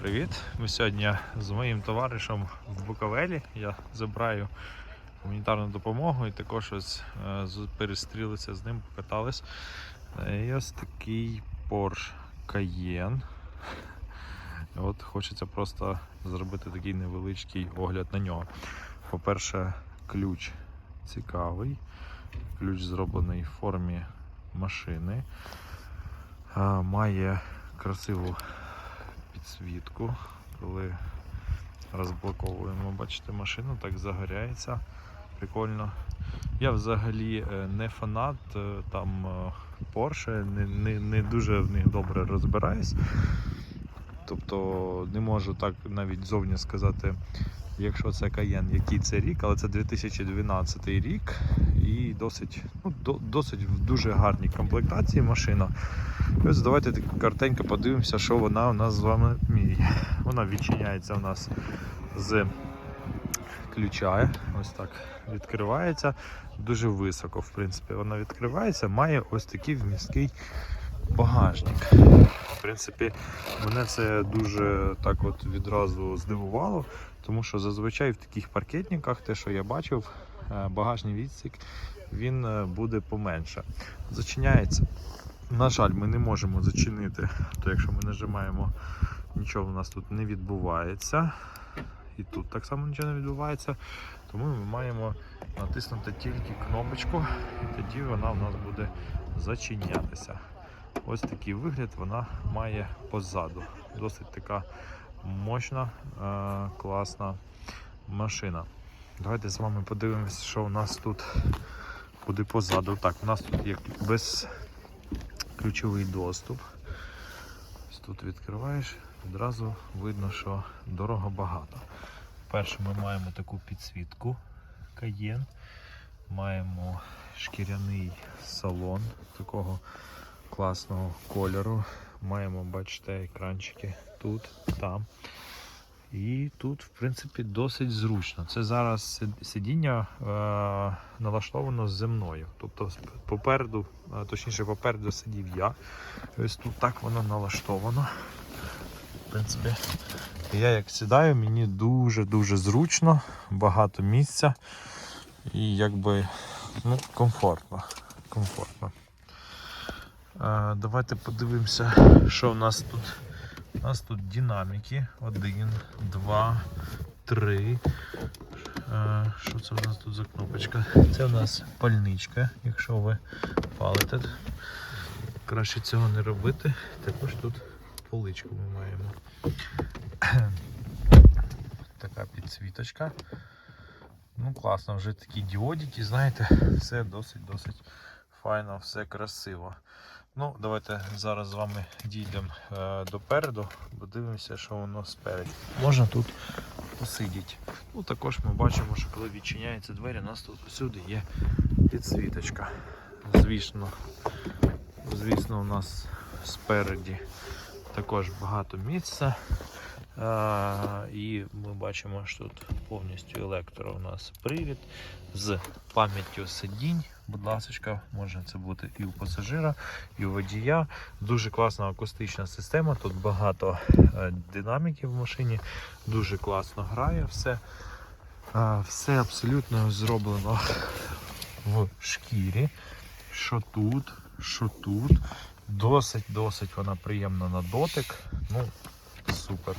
привіт! Ми сьогодні з моїм товаришем в Буковелі. Я забираю гуманітарну допомогу і також ось е, перестрілися з ним, покатались. Е, І ось такий Porsche Cayenne. От хочеться просто зробити такий невеличкий огляд на нього. По-перше, ключ цікавий. Ключ зроблений в формі машини. Має красиву підсвітку. Коли розблоковуємо, бачите, машину, так загоряється. Прикольно. Я взагалі е, не фанат е, там е, Porsche, не, не, не дуже в них добре розбираюсь. Тобто не можу так навіть зовні сказати, якщо це Cayenne, який це рік, але це 2012 рік і досить, ну, до, досить в дуже гарній комплектації машина. І ось давайте так картенько подивимося, що вона у нас з вами вміє. Вона відчиняється у нас з ключа. Ось так відкривається дуже високо, в принципі, вона відкривається, має ось такий вмісткий багажник. В принципі, мене це дуже так от відразу здивувало, тому що зазвичай в таких паркетниках, те, що я бачив, е, багажний відсік він е, буде поменше. Зачиняється. На жаль, ми не можемо зачинити, то якщо ми нажимаємо, нічого у нас тут не відбувається. І тут так само нічого не відбувається. Тому ми маємо натиснути тільки кнопочку, і тоді вона у нас буде зачинятися. Ось такий вигляд вона має позаду. Досить така мощна, е, класна машина. Давайте з вами подивимося, що у нас тут буде позаду. Так, у нас тут є безключовий доступ. Ось тут відкриваєш, одразу видно, що дорого багато. Перше ми маємо таку підсвітку Cayenne. Маємо шкіряний салон такого класного кольору. Маємо, бачите, екранчики тут, там. І тут, в принципі, досить зручно. Це зараз сидіння е, налаштовано земною. Тобто попереду, е, точніше, попереду сидів я. Ось тут так воно налаштовано. В принципі, я як сідаю, мені дуже-дуже зручно, багато місця і якби ну, комфортно. комфортно. Е, давайте подивимося, що в нас тут. У нас тут динаміки. Один, два, три. Е, Що це у нас тут за кнопочка? Це у нас пальничка, якщо ви палите. Краще цього не робити. Також тут поличку ми маємо. Така підсвіточка. Ну, класно, вже такі діодики, знаєте, все досить-досить файно, все красиво. Ну, давайте зараз з вами дійдемо е, допереду, подивимося, що воно спереді. Можна тут посидіти. Ну, також ми бачимо, що коли відчиняються двері, у нас тут всюди є підсвіточка. Звісно, звісно, у нас спереді також багато місця. А, і ми бачимо, що тут повністю електро у нас привід з пам'яттю сидінь. Будь ласка, може це бути і у пасажира, і у водія. Дуже класна акустична система. Тут багато е, динаміків в машині, дуже класно грає все. Все абсолютно зроблено в шкірі. Що тут, що тут. Досить-досить вона приємна на дотик. Ну, супер.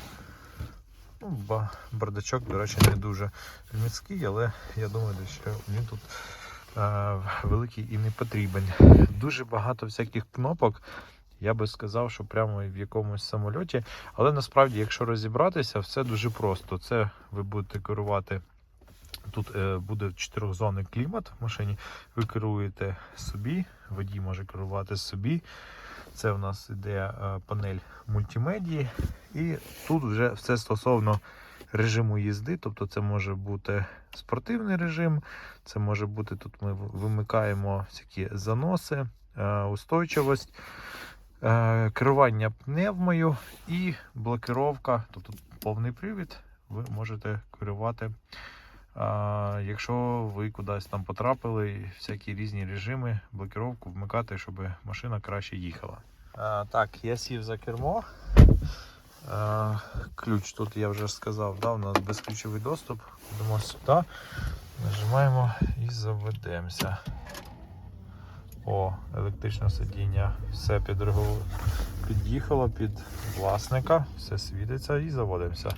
Ну, ба- бардачок, до речі, не дуже міцкий, але я думаю, що він тут е, великий і не потрібен. Дуже багато всяких кнопок. Я би сказав, що прямо в якомусь самольоті. Але насправді, якщо розібратися, все дуже просто. Це ви будете керувати. Тут е, буде чотирьохзонний клімат в машині. Ви керуєте собі, водій може керувати собі. Це в нас іде е, панель мультимедії. І тут вже все стосовно режиму їзди. Тобто це може бути спортивний режим, це може бути тут ми вимикаємо всякі заноси, е, устойчивість, е, керування пневмою і блокировка, тобто повний привід, ви можете керувати. Якщо ви кудись там потрапили, всякі різні режими, блокировку вмикати, щоб машина краще їхала. Так, я сів за кермо. Ключ тут я вже сказав, да, у нас безключовий доступ. Йдемо сюди, нажимаємо і заведемося. О, електричне сидіння, все підрегулює. Під'їхало під власника, все світиться і заводимося.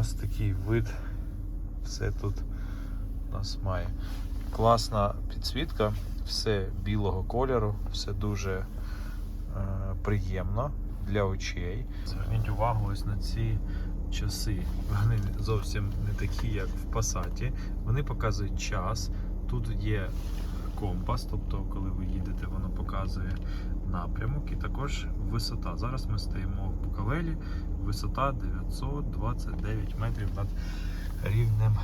Ось такий вид. Все тут у нас має. Класна підсвітка, все білого кольору, все дуже е, приємно для очей. Зверніть увагу ось на ці часи. Вони зовсім не такі, як в Пасаті. Вони показують час. Тут є компас, тобто, коли ви їдете, воно показує напрямок і також висота. Зараз ми стоїмо в Буковелі, висота 929 метрів над рівнем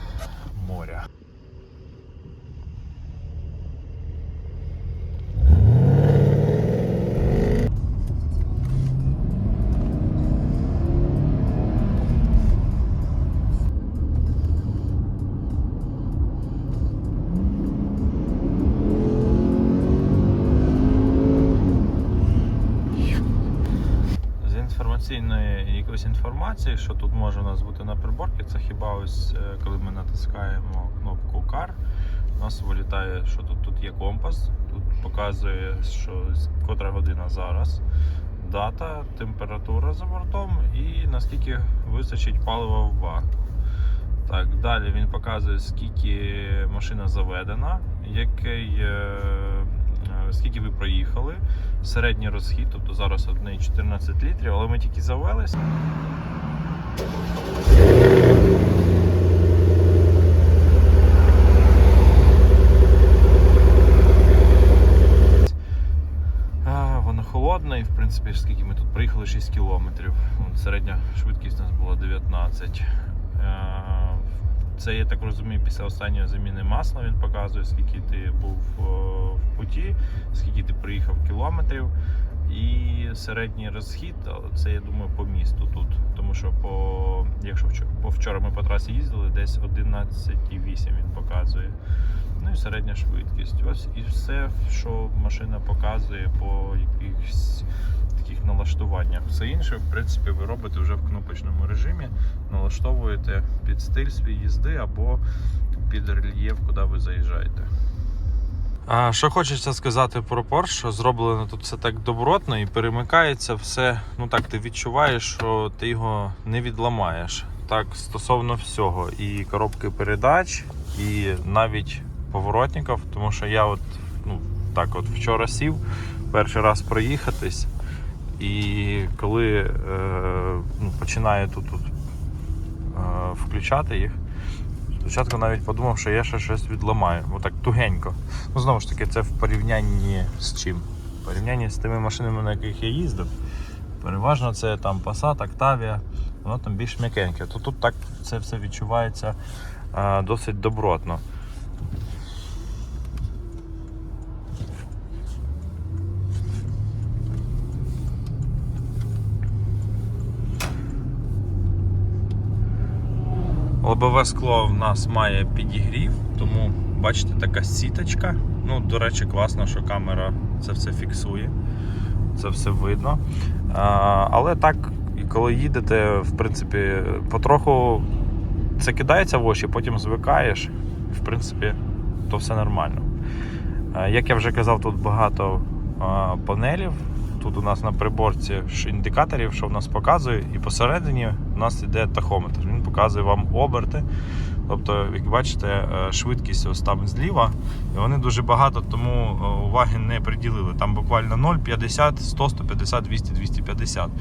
моря. Інформації, що тут може у нас бути на приборці, це хіба ось е, коли ми натискаємо кнопку CAR, у нас вилітає, що тут, тут є компас, тут показує, що котра година зараз, дата, температура за бортом і наскільки вистачить палива в бак. Так, далі він показує, скільки машина заведена, який, е, скільки ви проїхали, середній розхід, тобто зараз от в неї 14 літрів, але ми тільки завелись. І в принципі скільки ми тут приїхали 6 кілометрів. Середня швидкість у нас була 19. Це я так розумію, після останньої заміни масла він показує, скільки ти був е, в путі, скільки ти приїхав кілометрів. І середній розхід, це я думаю по місту тут. Тому що по якщо вчора ми по трасі їздили, десь 11,8 він показує. Ну і середня швидкість. Ось і все, що машина показує по якихось таких налаштуваннях. Все інше, в принципі, ви робите вже в кнопочному режимі, налаштовуєте під стиль свій їзди або під рельєф, куди ви заїжджаєте. А що хочеться сказати про Porsche, зроблено тут все так добротно і перемикається все. Ну так, ти відчуваєш, що ти його не відламаєш. Так, стосовно всього, і коробки передач, і навіть поворотників, тому що я от, ну, так от вчора сів, перший раз проїхатись, і коли е, ну, починаю тут, тут е, включати їх, спочатку навіть подумав, що я ще щось відламаю, бо так тугенько. Ну, знову ж таки, це в порівнянні з чим? В порівнянні з тими машинами, на яких я їздив. Переважно це там Passat, Octavia, воно там більш м'якеньке. То тут так це все відчувається е, досить добротно. Лобове скло в нас має підігрів, тому бачите, така сіточка. Ну, до речі, класно, що камера це все фіксує, це все видно. А, але так, коли їдете, в принципі, потроху це кидається в очі, потім звикаєш, в принципі, то все нормально. Як я вже казав, тут багато панелів. Тут у нас на приборці індикаторів, що в нас показує, і посередині нас йде тахометр. Він показує вам оберти. Тобто, як бачите, е, швидкість ось там зліва, і вони дуже багато тому е, уваги не приділили. Там буквально 0, 50, 100, 150, 200, 250. Е,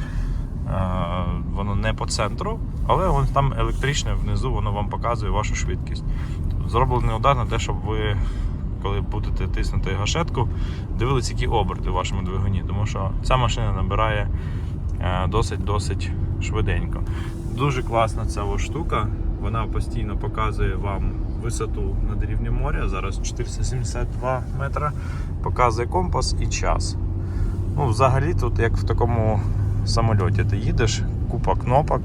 Воно не по центру, але воно там електричне внизу, воно вам показує вашу швидкість. Зроблений удар на те, щоб ви коли будете тиснути гашетку, дивилися, які оберти в вашому двигуні, тому що ця машина набирає досить-досить швиденько. Дуже класна ця штука. Вона постійно показує вам висоту над рівнем моря. Зараз 472 метра. Показує компас і час. Ну, взагалі, тут як в такому самольоті ти їдеш, купа кнопок,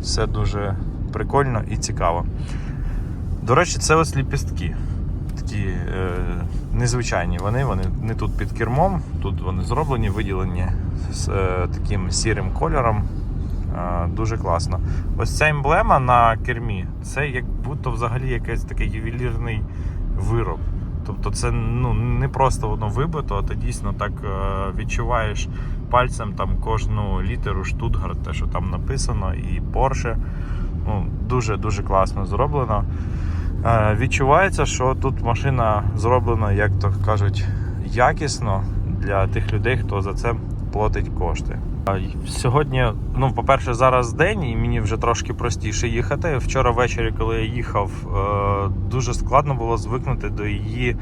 все дуже прикольно і цікаво. До речі, це ось ліпістки такі е, незвичайні вони, вони не тут під кермом, тут вони зроблені, виділені з е, таким сірим кольором. Дуже класно. Ось ця емблема на кермі це як будто взагалі якийсь такий ювелірний вироб. Тобто це ну, не просто воно вибито, а ти дійсно так е, відчуваєш пальцем там кожну літеру Штутгарт, те, що там написано, і Porsche. Ну, дуже-дуже класно зроблено. Е, відчувається, що тут машина зроблена, як то кажуть, якісно для тих людей, хто за це платить кошти. Сьогодні, ну, по-перше, зараз день, і мені вже трошки простіше їхати. Вчора ввечері, коли я їхав, е, дуже складно було звикнути до її,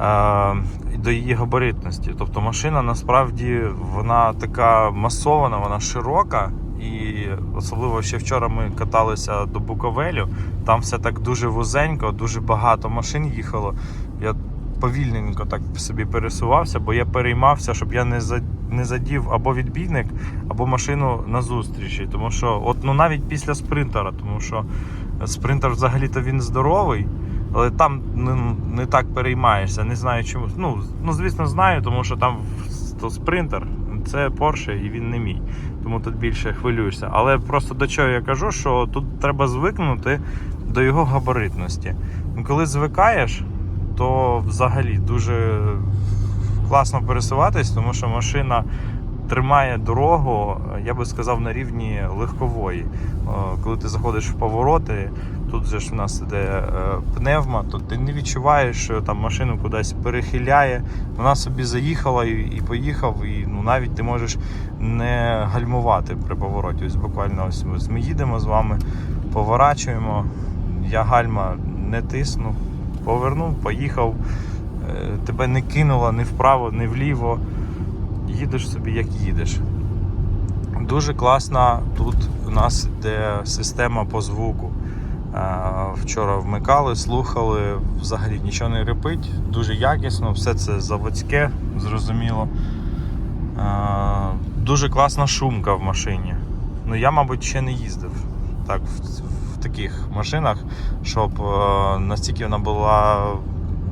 е, до її габаритності. Тобто машина насправді вона така масована, вона широка. І особливо ще вчора ми каталися до Буковелю. Там все так дуже вузенько, дуже багато машин їхало. Я повільненько так собі пересувався, бо я переймався, щоб я не за не задів або відбійник, або машину на зустрічі. Тому що, от ну навіть після спринтера, тому що спринтер взагалі-то він здоровий, але там ну, не так переймаєшся. Не знаю чому. Ну, ну звісно, знаю, тому що там то спринтер, це Porsche і він не мій. Тому тут більше хвилюєшся. Але просто до чого я кажу, що тут треба звикнути до його габаритності. Ну, Коли звикаєш, то взагалі дуже класно пересуватись, тому що машина тримає дорогу, я би сказав, на рівні легкової. Е, Коли ти заходиш в повороти, тут же ж у нас іде е, пневма, то ти не відчуваєш, що там машину кудись перехиляє. Вона собі заїхала і, поїхав, і ну, навіть ти можеш не гальмувати при повороті. Ось буквально ось ми їдемо з вами, поворачуємо. Я гальма не тисну, повернув, поїхав. Е, Тебе не кинуло ні вправо, ні вліво. Їдеш собі як їдеш. Дуже класна тут у нас йде система по звуку. Е, Вчора вмикали, слухали, взагалі нічого не репить, дуже якісно, все це заводське, зрозуміло. Е, Дуже класна шумка в машині. Ну я, мабуть, ще не їздив так, в, в таких машинах, щоб настільки вона була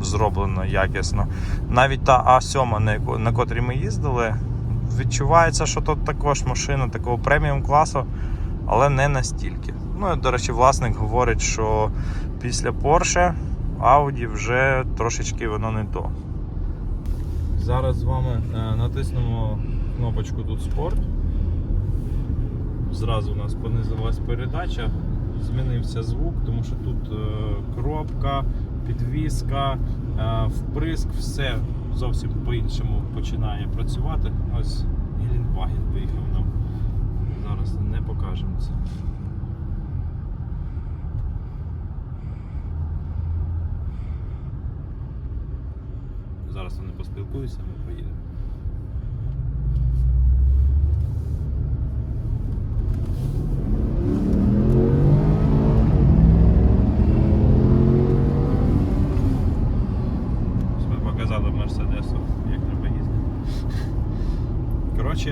зроблена якісно. Навіть та А7, на, яку- на котрій ми їздили, відчувається, що тут також машина такого преміум класу, але не настільки. Ну, до речі, власник говорить, що після Porsche Audi вже трошечки воно не то. Зараз з вами е, натиснемо кнопочку тут спорт. Зразу у нас понизилась передача, змінився звук, тому що тут е, коробка, підвіска, е, вприск, все зовсім по-іншому починає працювати. Ось Гелінваген виїхав нам. Зараз не покажемо це. Зараз вони поспілкуються, ми поїдемо. Ось Ми показали Мерседесу, як треба їздити. Коротше,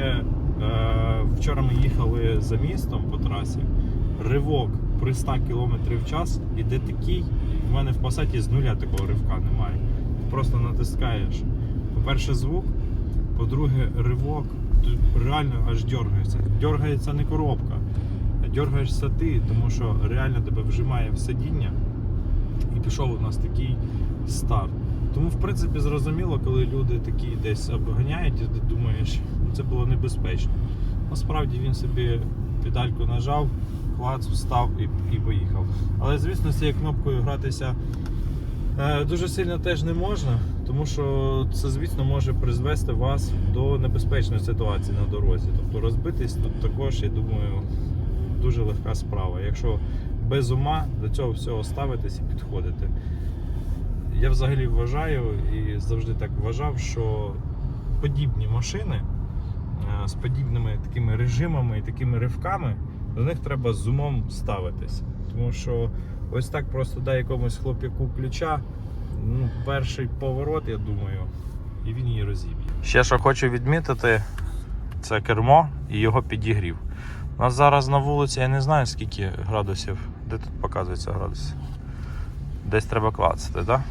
е, вчора ми їхали за містом по трасі. Ривок при 100 км в час іде такий. В мене в пасаті з нуля такого ривка немає. Просто натискаєш. По-перше, звук, по-друге, ривок. Тут реально аж дергається. Дергається не коробка, а дергаєшся ти, тому що реально тебе вжимає в сидіння. І пішов у нас такий старт. Тому, в принципі, зрозуміло, коли люди такі десь обганяють, і ти думаєш, ну це було небезпечно. Насправді він собі педальку нажав, клац, встав і, і поїхав. Але, звісно, з цією кнопкою гратися е, дуже сильно теж не можна, тому що це, звісно, може призвести вас до небезпечної ситуації на дорозі. Тобто розбитись тут також, я думаю, дуже легка справа. Якщо без ума до цього всього ставитись і підходити. Я взагалі вважаю і завжди так вважав, що подібні машини е, з подібними такими режимами і такими ривками до них треба з умом ставитись. Тому що ось так просто дай якомусь хлоп'яку ключа, ну, перший поворот, я думаю, і він її розіб'є. Ще що хочу відмітити, це кермо і його підігрів. У нас зараз на вулиці, я не знаю скільки градусів. Де тут показується градуси? Десь треба клацати, так? Да?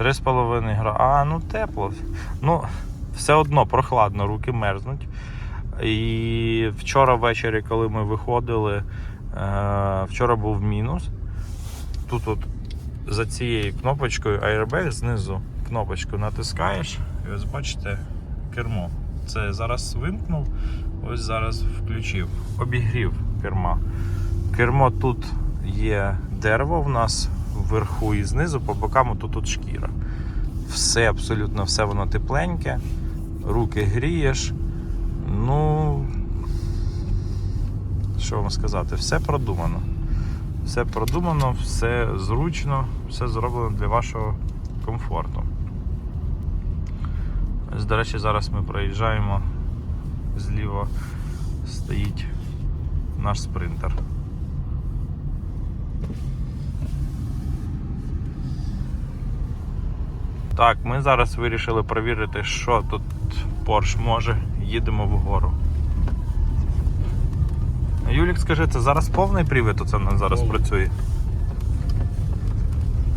3,5 гра. А, ну тепло. Ну, все одно прохладно, руки мерзнуть. І вчора ввечері, коли ми виходили, е, вчора був мінус. Тут от за цією кнопочкою Airbag знизу кнопочку натискаєш, і ось бачите кермо. Це зараз вимкнув, ось зараз включив. Обігрів керма. Кермо тут є дерево в нас вверху і знизу, по бокам тут, тут шкіра. Все, абсолютно все воно тепленьке, руки грієш. Ну, що вам сказати, все продумано. Все продумано, все зручно, все зроблено для вашого комфорту. Ось, До речі, зараз ми проїжджаємо зліва стоїть наш спринтер. Так, ми зараз вирішили перевірити, що тут Porsche може. Їдемо вгору. Юлік, скажи, це зараз повний привід оце в нас зараз Повний. працює?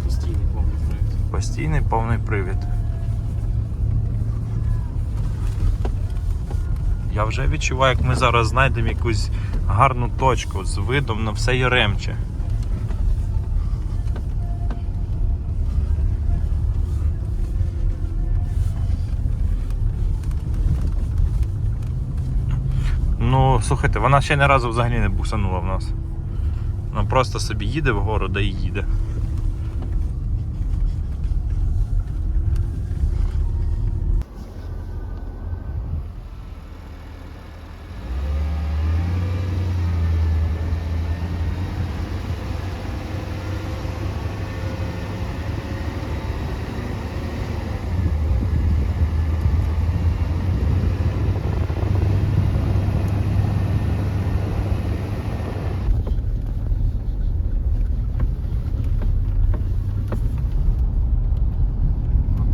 Постійний повний проєкт. Постійний повний привід. Я вже відчуваю, як ми зараз знайдемо якусь гарну точку з видом на все Яремче. Ну, слухайте, вона ще ні разу взагалі не буксанула в нас. Ну просто собі їде вгору, да і їде.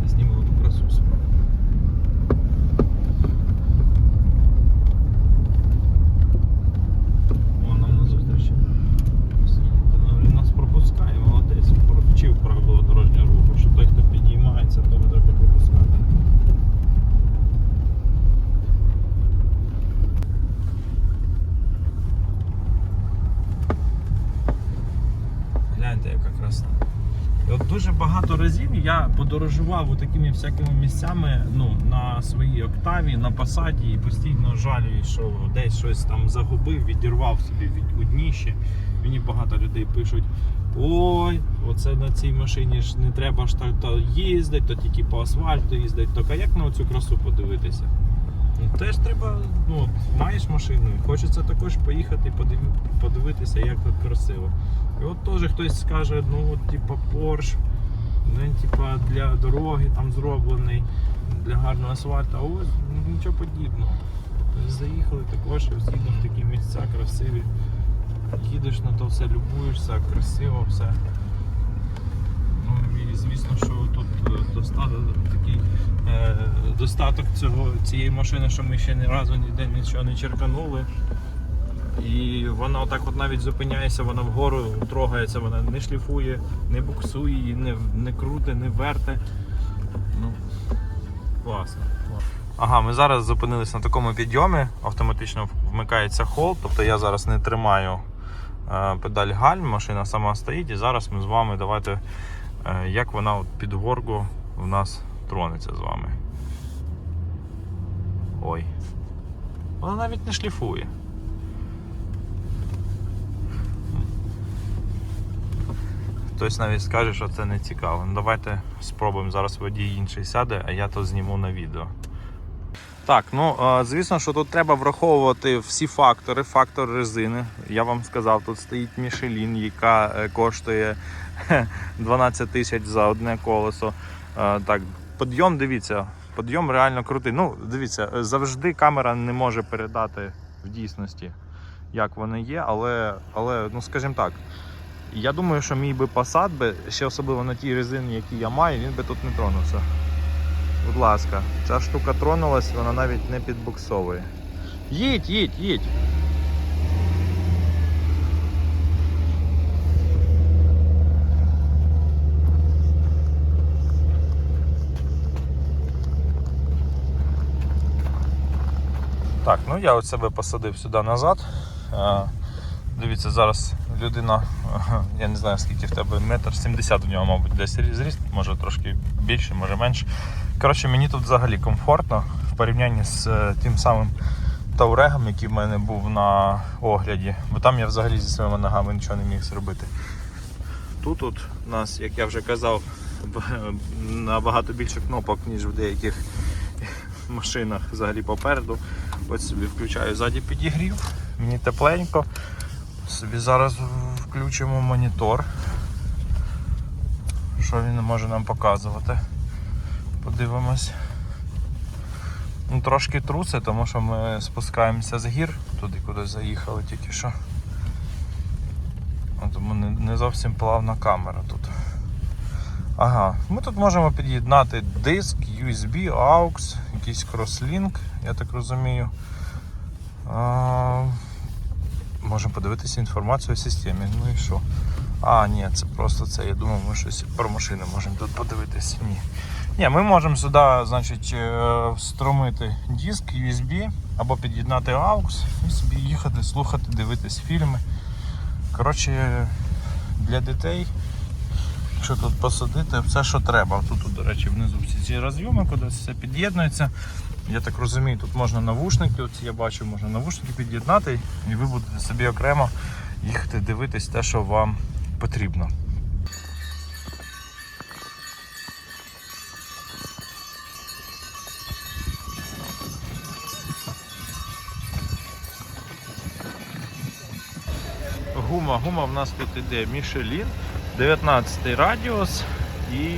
Знімемо ту красу справу. О, нам на зустрічі. Він нас пропускає, молодець, вчив правила дорожнього руху, що той, хто підіймається, того треба пропускати. Гляньте, яка краса. І от дуже багато разів я подорожував такими всякими місцями ну, на своїй октаві, на посаді і постійно жалюю, що десь щось там загубив, відірвав собі від удніще. Мені багато людей пишуть: ой, оце на цій машині ж не треба ж так то їздити, то тільки по асфальту їздити. Так, а як на цю красу подивитися? Ну, теж треба, ну, маєш машину, хочеться також поїхати подивитися, як тут красиво. І от теж хтось скаже, ну типа Porsche, він типа для дороги там зроблений, для гарного асфальту, а ось ну, нічого подібного. Тобто Заїхали також, з'їдемо в такі місця красиві. Їдеш на то все, любуєшся, красиво все. Ну і звісно, що тут е, достаток такий е, достаток цього, цієї машини, що ми ще ні разу ніде нічого не черканули. І вона отак от навіть зупиняється, вона вгору трогається, вона не шліфує, не буксує її, не, не круте, не верте. Ну, класно. Ага, ми зараз зупинились на такому підйомі, автоматично вмикається холд, тобто я зараз не тримаю е, педаль гальм, машина сама стоїть, і зараз ми з вами давайте, е, як вона от під горку в нас тронеться з вами. Ой. Вона навіть не шліфує. Хтось навіть скаже, що це не цікаво. Ну, давайте спробуємо. Зараз водій інший сяде, а я то зніму на відео. Так, ну е, звісно, що тут треба враховувати всі фактори. Фактор резини. Я вам сказав, тут стоїть Мішелін, яка е, коштує 12 тисяч за одне колесо. Е, Так, підйом, дивіться, підйом реально крутий. Ну, дивіться, завжди камера не може передати в дійсності, як вони є, але, але ну скажімо так. Я думаю, що мій би посад би, ще особливо на тій резині, які я маю, він би тут не тронувся. Будь ласка, ця штука тронулась, вона навіть не підбуксовує. Їдь, їдь, їдь. Так, ну я от себе посадив сюди назад. Е, Е, Дивіться, зараз людина, е, я не знаю скільки в тебе, метр сімдесят в нього, мабуть, десь зріст, може трошки більше, може менше. Коротше, мені тут взагалі комфортно в порівнянні з е, тим самим таурегом, який в мене був на огляді, бо там я взагалі зі своїми ногами нічого не міг зробити. Тут от у нас, як я вже казав, набагато більше кнопок, ніж в деяких машинах взагалі попереду. Ось собі включаю ззаді підігрів, мені тепленько. Собі зараз включимо монітор. Що він може нам показувати? Подивимось. Ну, трошки труси, тому що ми спускаємося з гір, туди куди заїхали тільки що. Тому не, зовсім плавна камера тут. Ага, ми тут можемо під'єднати диск, USB, AUX, якийсь crosslink, я так розумію. А, можемо подивитися інформацію у системі. Ну і що? А, ні, це просто це. Я думав, ми щось про машини можемо тут подивитися. Ні. Ні, ми можемо сюди, значить, е, встромити диск USB або під'єднати AUX і собі їхати, слухати, дивитись фільми. Коротше, для дітей що тут посадити, все, що треба. Тут, до речі, внизу всі ці розйоми, куди все під'єднується. Я так розумію, тут можна навушники, от я бачу, можна навушники під'єднати, і ви будете собі окремо їхати дивитись те, що вам потрібно. Гума, гума в нас тут іде Michelin, 19 радіус і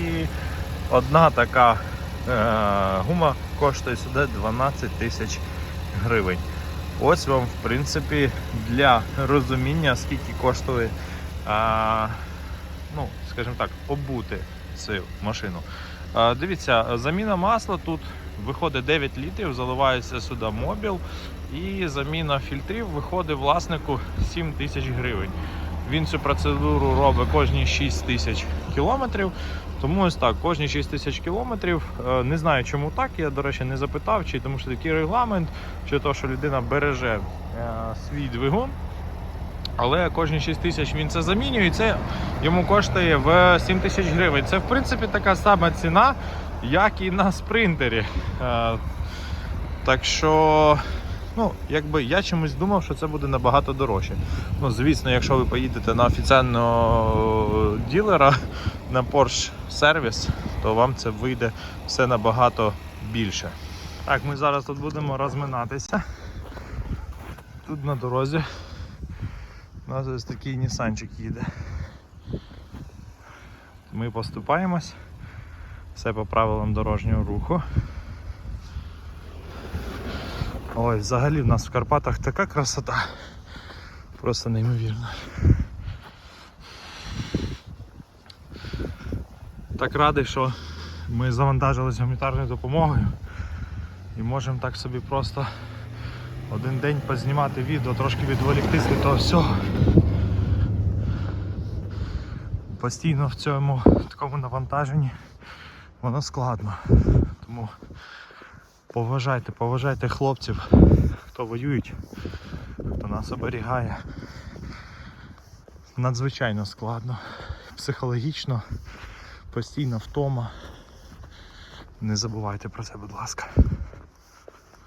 одна така е, гума коштує сюди 12 тисяч гривень. Ось вам, в принципі, для розуміння, скільки коштує, е, ну, скажімо так, обути цю машину. Е, дивіться, заміна масла тут виходить 9 літрів, заливається сюди мобіл. І заміна фільтрів виходить власнику 7 тисяч гривень. Він цю процедуру робить кожні 6 тисяч кілометрів. Тому ось так, кожні 6 тисяч кілометрів. Е, Не знаю, чому так. Я, до речі, не запитав, чи тому що такий регламент, чи то, що людина береже е, свій двигун. Але кожні 6 тисяч він це замінює, і це йому коштує в 7 тисяч гривень. Це в принципі така сама ціна, як і на спринтері. Е, Так що Ну, якби я чомусь думав, що це буде набагато дорожче. Ну, звісно, якщо ви поїдете на офіційного ділера на Porsche сервіс, то вам це вийде все набагато більше. Так, ми зараз тут будемо розминатися. Тут на дорозі у нас ось такий Нісанчик їде. Ми поступаємось. Все по правилам дорожнього руху. Ой, взагалі в нас в Карпатах така красота. Просто неймовірно. Так радий, що ми завантажились гуманітарною допомогою і можемо так собі просто один день познімати відео, трошки відволіктись від того всього. Постійно в цьому такому навантаженні воно складно. Тому Поважайте, поважайте хлопців, хто воюють, хто нас оберігає. Надзвичайно складно, психологічно, постійно втома. Не забувайте про це, будь ласка.